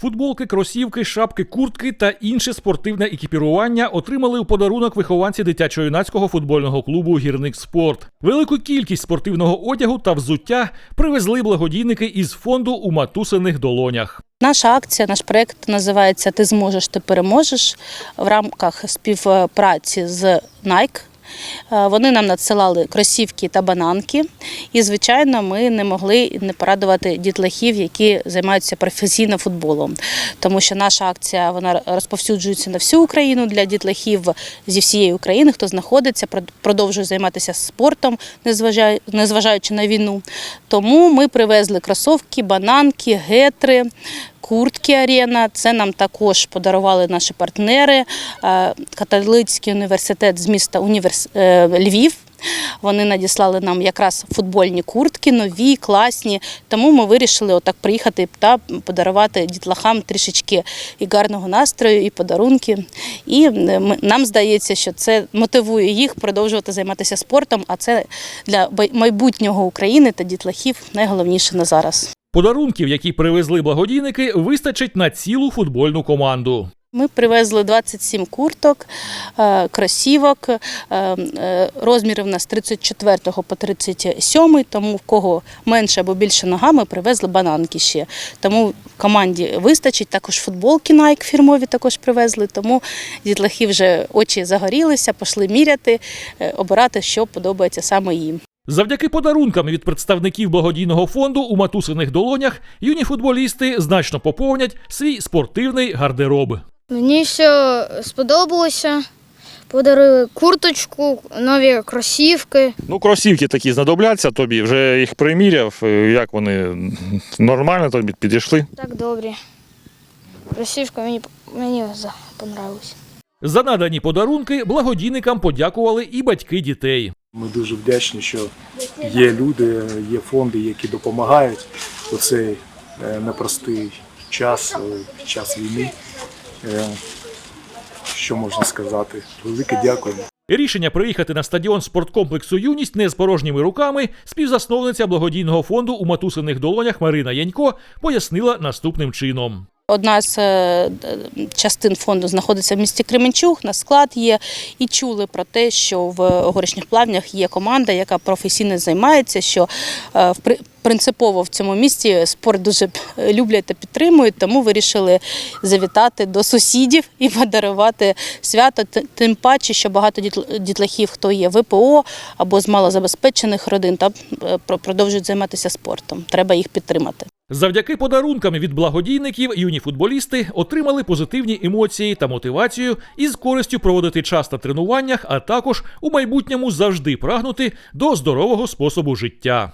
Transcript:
Футболки, кросівки, шапки, куртки та інше спортивне екіпірування отримали у подарунок вихованці дитячо-юнацького футбольного клубу Гірник Спорт. Велику кількість спортивного одягу та взуття привезли благодійники із фонду у матусиних долонях. Наша акція, наш проект називається Ти зможеш, ти переможеш в рамках співпраці з Nike. Е, Вони нам надсилали кросівки та бананки. І, звичайно, ми не могли не порадувати дітлахів, які займаються професійно футболом. Тому що наша акція вона розповсюджується на всю Україну для дітлахів зі всієї України, хто знаходиться, продовжує займатися спортом, незважаючи- на війну. Тому ми привезли кросівки, бананки, гетри. Куртки Арена. Це нам також подарували наші партнери. Е, Католицький університет з міста Універс... е, Львів. Вони надіслали нам якраз футбольні куртки, нові, класні. Тому ми вирішили отак приїхати та подарувати дітлахам трішечки і гарного настрою, і подарунки. І е, нам здається, що це мотивує їх продовжувати займатися спортом, а це для майбутнього України та дітлахів найголовніше на зараз. Подарунків, які привезли благодійники, вистачить на цілу футбольну команду. Ми привезли 27 курток, е, кросівок. е, е, Розміри в нас 34 по 37, тому в кого менше або більше нога, ми привезли бананки ще. Тому команді вистачить. Також футболки Nike фірмові також привезли. Тому дітлахи вже очі загорілися, пішли міряти, обирати, що подобається саме їм. Завдяки подарункам від представників благодійного фонду у матусиних долонях юні футболісти значно поповнять свій спортивний гардероб. Мені все сподобалося. Подарили курточку, нові кросівки. Ну, кросівки такі знадобляться тобі, вже їх приміряв. е, Як вони нормально тобі підійшли? Так добрі. Кросівка мені, мені понравилась. За надані подарунки благодійникам подякували і батьки дітей. Ми дуже вдячні, що є люди, є фонди, які допомагають у цей е, непростий час, е, під час війни. Е, Що можна сказати? Велике дякуємо. Рішення приїхати на стадіон спорткомплексу Юність не з порожніми руками співзасновниця благодійного фонду у матусиних долонях Марина Янько пояснила наступним чином. Одна з е, частин фонду знаходиться в місті Кременчуг, на склад є. І чули про те, що в горішніх плавнях є команда, яка професійно займається, що е, в принципово в цьому місті спорт дуже е, люблять та підтримують, тому вирішили завітати до сусідів і подарувати свято. Тим паче, що багато дітл- дітлахів, хто є ВПО або з малозабезпечених родин, та е, про- продовжують займатися спортом. Треба їх підтримати. Завдяки подарункам від благодійників юні футболісти отримали позитивні емоції та мотивацію із користю проводити час на тренуваннях, а також у майбутньому завжди прагнути до здорового способу життя.